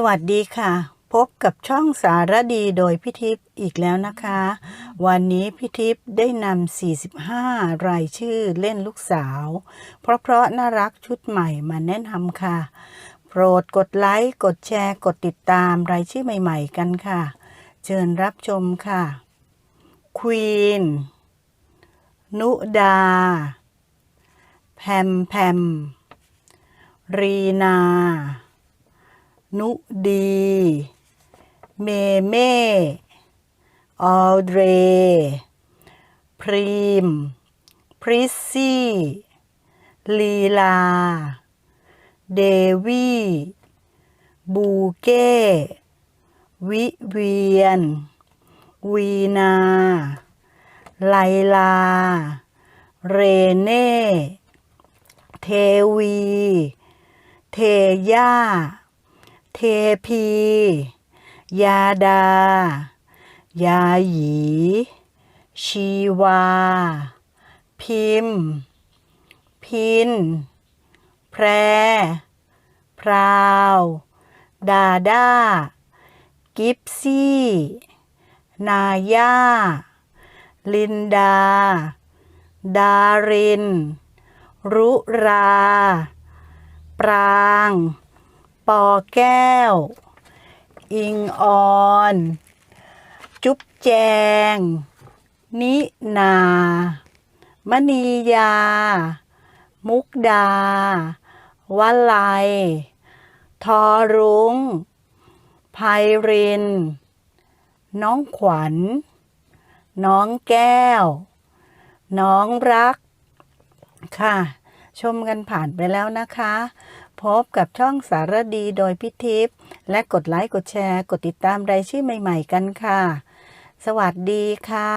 สวัสดีค่ะ พบกับช่องสารดีโดยพิทิพย์อีกแล้วนะคะ วันนี้พิทิพย์ได้นำ 45 รายชื่อเล่นลูกสาว เพราะเพราะน่ารักชุดใหม่มาแนะนำค่ะ โปรดกดไลค์ กดแชร์ กดติดตามรายชื่อใหม่ๆกันค่ะ เชิญรับชมค่ะ ควีน นุดา แพมแพม รีนา นุดี เมเม่ออลเดร พรีม พริซซี่ ลีลา เดวี่ บูเก้ วิเวียน วีนา ไลลา เรเน่ เทวี เทย่า เทพี ยาดา ยาหยี ชีวา พิมพิน แพร พราว ดาด้า กิฟซี่ นาย่า ลินดา ดาริน รุรา ปราง ปอแก้ว อิงออน จุ๊บแจง นินา มณียา มุกดาวลัย ทอรุง้งไพริน น้องขวัญ น้องแก้ว น้องรัก ค่ะ ชมกันผ่านไปแล้วนะคะ พบกับช่องสารดีโดยพิทิพย์และกดไลค์กดแชร์ กดติดตามรายชื่อใหม่ ๆ กันค่ะ สวัสดีค่ะ